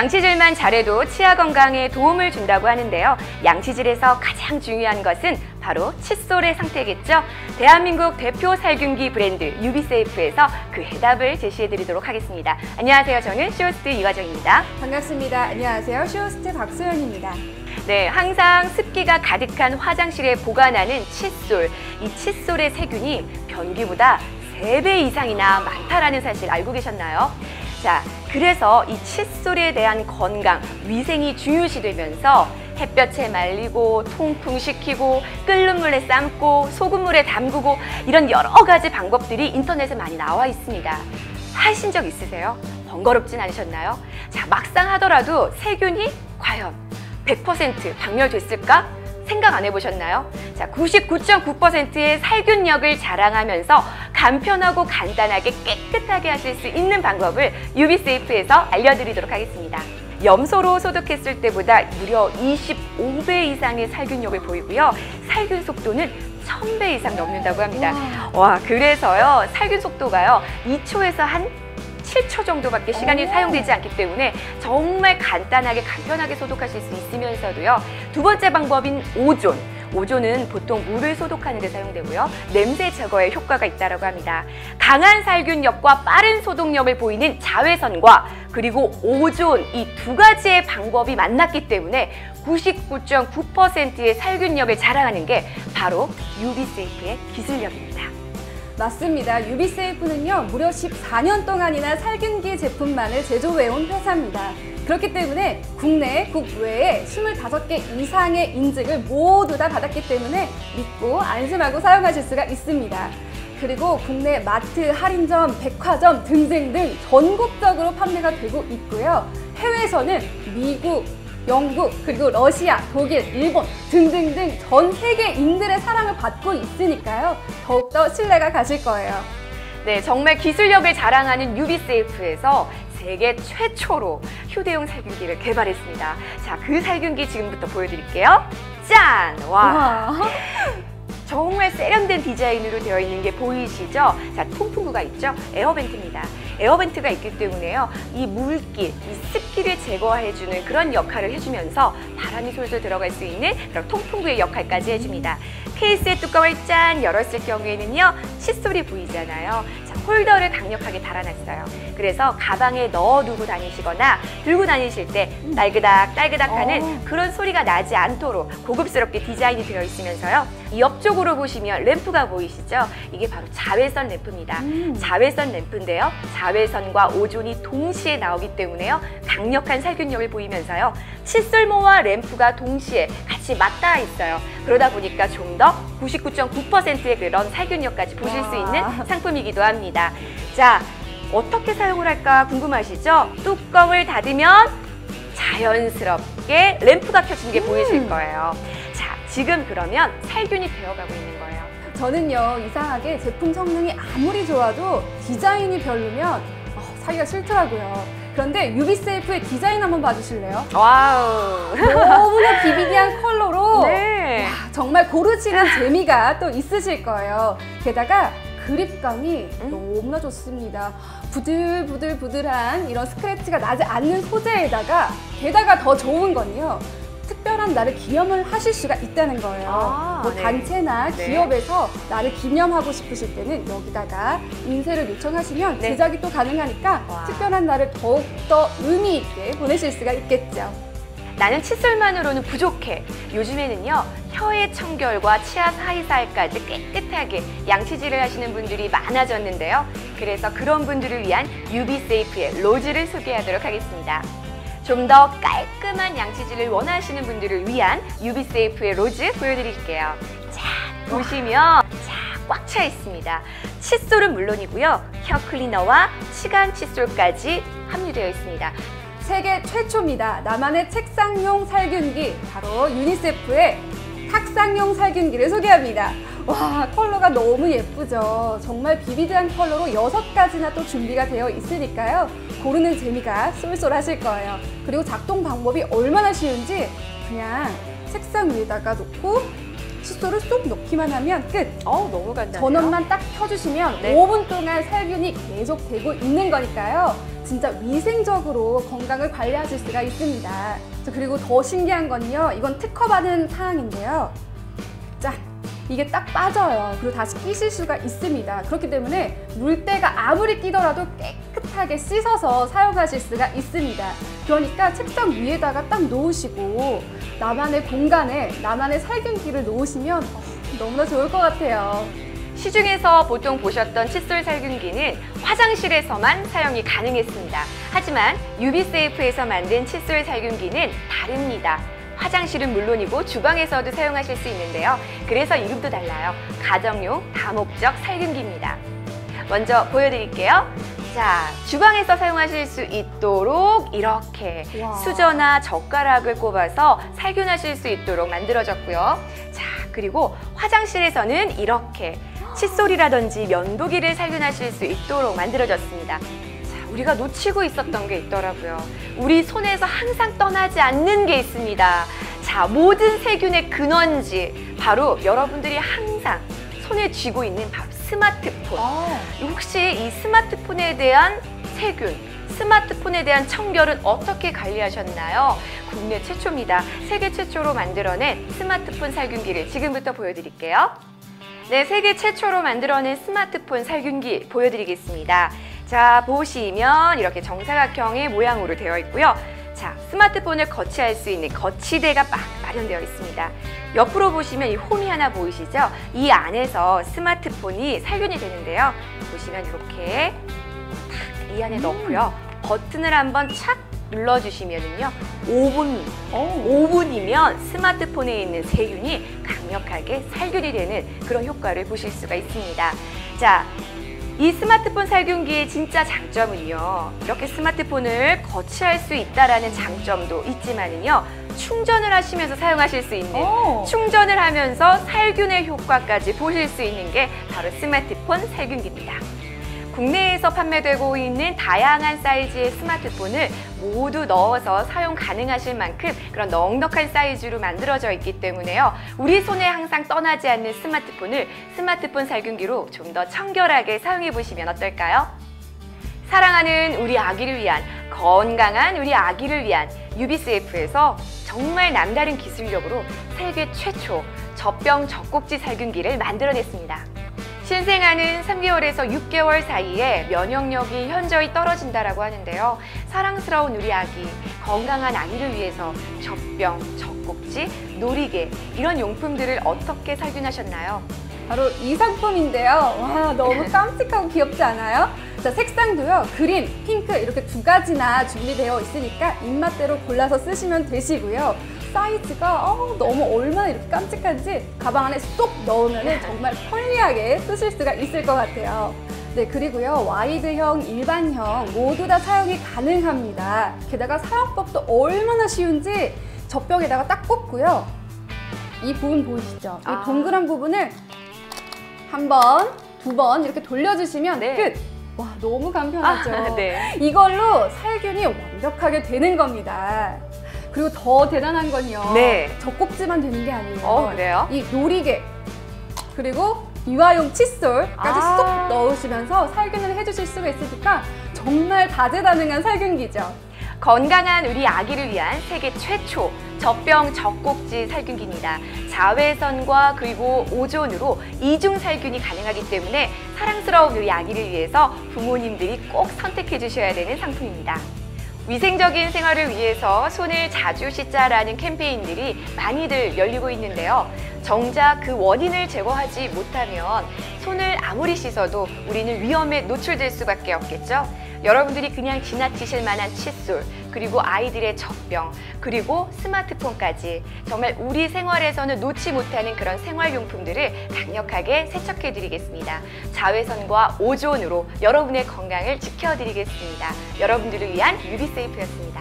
양치질만 잘해도 치아 건강에 도움을 준다고 하는데요. 양치질에서 가장 중요한 것은 바로 칫솔의 상태겠죠. 대한민국 대표 살균기 브랜드 유비세이프에서 그 해답을 제시해 드리도록 하겠습니다. 안녕하세요. 저는 쇼호스트 이화정입니다. 반갑습니다. 안녕하세요. 쇼호스트 박소연입니다. 네, 항상 습기가 가득한 화장실에 보관하는 칫솔. 이 칫솔의 세균이 변기보다 3배 이상이나 많다라는 사실 알고 계셨나요? 자, 그래서 이 칫솔에 대한 건강, 위생이 중요시 되면서 햇볕에 말리고 통풍시키고 끓는 물에 삶고 소금물에 담그고 이런 여러 가지 방법들이 인터넷에 많이 나와 있습니다. 하신 적 있으세요? 번거롭진 않으셨나요? 자, 막상 하더라도 세균이 과연 100% 박멸됐을까? 생각 안 해보셨나요? 자, 99.9%의 살균력을 자랑하면서 간편하고 간단하게 깨끗하게 하실 수 있는 방법을 유비세이프에서 알려드리도록 하겠습니다. 염소로 소독했을 때보다 무려 25배 이상의 살균력을 보이고요. 살균 속도는 1000배 이상 넘는다고 합니다. 와, 그래서요. 살균 속도가요. 2초에서 한 7초 정도밖에 시간이 오. 사용되지 않기 때문에 정말 간단하게 간편하게 소독하실 수 있으면서도요. 두 번째 방법인 오존. 오존은 보통 물을 소독하는 데 사용되고요. 냄새 제거에 효과가 있다고 합니다. 강한 살균력과 빠른 소독력을 보이는 자외선과 그리고 오존 이 두 가지의 방법이 만났기 때문에 99.9%의 살균력을 자랑하는 게 바로 유비세이프의 기술력입니다. 맞습니다. 유비세이프는요, 무려 14년 동안이나 살균기 제품만을 제조해온 회사입니다. 그렇기 때문에 국내, 국외에 25개 이상의 인증을 모두 다 받았기 때문에 믿고 안심하고 사용하실 수가 있습니다. 그리고 국내 마트, 할인점, 백화점 등등등 전국적으로 판매가 되고 있고요. 해외에서는 미국, 영국, 그리고 러시아, 독일, 일본 등등등 전 세계인들의 사랑을 받고 있으니까요. 더욱더 신뢰가 가실 거예요. 네, 정말 기술력을 자랑하는 유비세이프에서 세계 최초로 휴대용 살균기를 개발했습니다. 자, 그 살균기 지금부터 보여드릴게요. 짠! 와, 와. 정말 세련된 디자인으로 되어 있는 게 보이시죠? 자, 통풍구가 있죠? 에어벤트입니다. 에어벤트가 있기 때문에요. 이 물기, 이 습기를 제거해주는 그런 역할을 해주면서 바람이 솔솔 들어갈 수 있는 그런 통풍구의 역할까지 해줍니다. 케이스의 뚜껑을 짠 열었을 경우에는요. 칫솔이 보이잖아요. 자, 홀더를 강력하게 달아놨어요. 그래서 가방에 넣어 두고 다니시거나 들고 다니실 때 딸그닥 딸그닥 하는 어. 그런 소리가 나지 않도록 고급스럽게 디자인이 되어 있으면서요. 이 옆쪽으로 보시면 램프가 보이시죠? 이게 바로 자외선 램프입니다. 음. 자외선 램프인데요. 자외선과 오존이 동시에 나오기 때문에요. 강력한 살균력을 보이면서요. 칫솔모와 램프가 동시에 같이 맞닿아 있어요. 그러다 보니까 좀 더 99.9%의 그런 살균력까지 보실 수 와. 있는 상품이기도 합니다. 자, 어떻게 사용을 할까 궁금하시죠? 뚜껑을 닫으면 자연스럽게 램프가 켜지는 게 보이실 거예요. 자, 지금 그러면 살균이 되어가고 있는 거예요. 저는요, 이상하게 제품 성능이 아무리 좋아도 디자인이 별로면 어, 사기가 싫더라고요. 그런데 유비세이프의 디자인 한번 봐주실래요? 와우. 너무나 비비디한 컬러로 네. 와, 정말 고르시는 재미가 또 있으실 거예요. 게다가 그립감이 음. 너무나 좋습니다. 부들부들부들한 이런 스크래치가 나지 않는 소재에다가 게다가 더 좋은 건요. 특별한 날을 기념을 하실 수가 있다는 거예요. 아, 뭐 네. 단체나 네. 기업에서 나를 기념하고 싶으실 때는 여기다가 인쇄를 요청하시면 네. 제작이 또 가능하니까 와. 특별한 날을 더욱더 의미 있게 보내실 수가 있겠죠. 나는 칫솔만으로는 부족해. 요즘에는요, 혀의 청결과 치아 사이사이까지 깨끗하게 양치질을 하시는 분들이 많아졌는데요. 그래서 그런 분들을 위한 유비세이프의 로즈를 소개하도록 하겠습니다. 좀 더 깔끔한 양치질을 원하시는 분들을 위한 유비세이프의 로즈 보여드릴게요. 자, 보시면 자, 꽉차 있습니다. 칫솔은 물론이고요. 혀 클리너와 치간 칫솔까지 함유되어 있습니다. 세계 최초입니다. 나만의 책상용 살균기 바로 유니세프의 탁상용 살균기를 소개합니다. 와 컬러가 너무 예쁘죠. 정말 비비드한 컬러로 여섯 가지나 또 준비가 되어 있으니까요. 고르는 재미가 쏠쏠하실 거예요. 그리고 작동 방법이 얼마나 쉬운지 그냥 책상 위에다가 놓고 칫솔을 쏙 넣기만 하면 끝. 어 너무 간단해요. 전원만 딱 켜주시면 네. 5분 동안 살균이 계속 되고 있는 거니까요. 진짜 위생적으로 건강을 관리하실 수가 있습니다. 자, 그리고 더 신기한 건요. 이건 특허받은 사항인데요. 짠! 이게 딱 빠져요. 그리고 다시 끼실 수가 있습니다. 그렇기 때문에 물때가 아무리 끼더라도 깨끗하게 씻어서 사용하실 수가 있습니다. 그러니까 책상 위에다가 딱 놓으시고 나만의 공간에 나만의 살균기를 놓으시면 어, 너무나 좋을 것 같아요. 시중에서 보통 보셨던 칫솔 살균기는 화장실에서만 사용이 가능했습니다. 하지만 유비세이프에서 만든 칫솔 살균기는 다릅니다. 화장실은 물론이고 주방에서도 사용하실 수 있는데요. 그래서 이름도 달라요. 가정용 다목적 살균기입니다. 먼저 보여드릴게요. 자, 주방에서 사용하실 수 있도록 이렇게 와. 수저나 젓가락을 꼽아서 살균하실 수 있도록 만들어졌고요. 자, 그리고 화장실에서는 이렇게 칫솔이라든지 면도기를 살균하실 수 있도록 만들어졌습니다. 자, 우리가 놓치고 있었던 게 있더라고요. 우리 손에서 항상 떠나지 않는 게 있습니다. 자, 모든 세균의 근원지 바로 여러분들이 항상 손에 쥐고 있는 바로 스마트폰. 혹시 이 스마트폰에 대한 세균, 스마트폰에 대한 청결은 어떻게 관리하셨나요? 국내 최초입니다. 세계 최초로 만들어낸 스마트폰 살균기를 지금부터 보여드릴게요. 네, 세계 최초로 만들어낸 스마트폰 살균기 보여드리겠습니다. 자, 보시면 이렇게 정사각형의 모양으로 되어 있고요. 자, 스마트폰을 거치할 수 있는 거치대가 막 마련되어 있습니다. 옆으로 보시면 이 홈이 하나 보이시죠? 이 안에서 스마트폰이 살균이 되는데요. 보시면 이렇게 탁 이 안에 넣고요. 버튼을 한번 착 눌러주시면은요. 5분, 5분이면 스마트폰에 있는 세균이 강력하게 살균이 되는 그런 효과를 보실 수가 있습니다. 자, 이 스마트폰 살균기의 진짜 장점은요. 이렇게 스마트폰을 거치할 수 있다라는 장점도 있지만은요. 충전을 하시면서 사용하실 수 있는 오. 충전을 하면서 살균의 효과까지 보실 수 있는 게 바로 스마트폰 살균기입니다. 국내에서 판매되고 있는 다양한 사이즈의 스마트폰을 모두 넣어서 사용 가능하실 만큼 그런 넉넉한 사이즈로 만들어져 있기 때문에요. 우리 손에 항상 떠나지 않는 스마트폰을 스마트폰 살균기로 좀 더 청결하게 사용해 보시면 어떨까요? 사랑하는 우리 아기를 위한 건강한 우리 아기를 위한 UBCF에서 정말 남다른 기술력으로 세계 최초 젖병 젖꼭지 살균기를 만들어냈습니다. 신생아는 3개월에서 6개월 사이에 면역력이 현저히 떨어진다라고 하는데요. 사랑스러운 우리 아기, 건강한 아기를 위해서 젖병, 젖꼭지, 놀이개 이런 용품들을 어떻게 살균하셨나요? 바로 이 상품인데요. 와, 너무 깜찍하고 귀엽지 않아요? 자, 색상도요. 그린, 핑크 이렇게 두 가지나 준비되어 있으니까 입맛대로 골라서 쓰시면 되시고요. 사이즈가 어, 너무 얼마나 이렇게 깜찍한지 가방 안에 쏙 넣으면 정말 편리하게 쓰실 수가 있을 것 같아요. 네, 그리고요. 와이드형, 일반형 모두 다 사용이 가능합니다. 게다가 사용법도 얼마나 쉬운지 젖병에다가 딱 꽂고요. 이 부분 보이시죠? 아. 이 동그란 부분을 한 번, 두 번 이렇게 돌려주시면 네. 끝! 와, 너무 간편하죠? 아, 네. 이걸로 살균이 완벽하게 되는 겁니다. 그리고 더 대단한 건요. 네. 젖꼭지만 되는 게 아니에요. 어, 그래요? 이 놀이개, 그리고 유아용 칫솔까지 아. 쏙 넣으시면서 살균을 해주실 수가 있으니까 정말 다재다능한 살균기죠. 건강한 우리 아기를 위한 세계 최초 젖병 젖꼭지 살균기입니다. 자외선과 그리고 오존으로 이중 살균이 가능하기 때문에 사랑스러운 우리 아기를 위해서 부모님들이 꼭 선택해 주셔야 되는 상품입니다. 위생적인 생활을 위해서 손을 자주 씻자라는 캠페인들이 많이들 열리고 있는데요. 정작 그 원인을 제거하지 못하면 손을 아무리 씻어도 우리는 위험에 노출될 수밖에 없겠죠. 여러분들이 그냥 지나치실 만한 칫솔, 그리고 아이들의 젖병, 그리고 스마트폰까지 정말 우리 생활에서는 놓지 못하는 그런 생활용품들을 강력하게 세척해드리겠습니다. 자외선과 오존으로 여러분의 건강을 지켜드리겠습니다. 여러분들을 위한 유비세이프였습니다.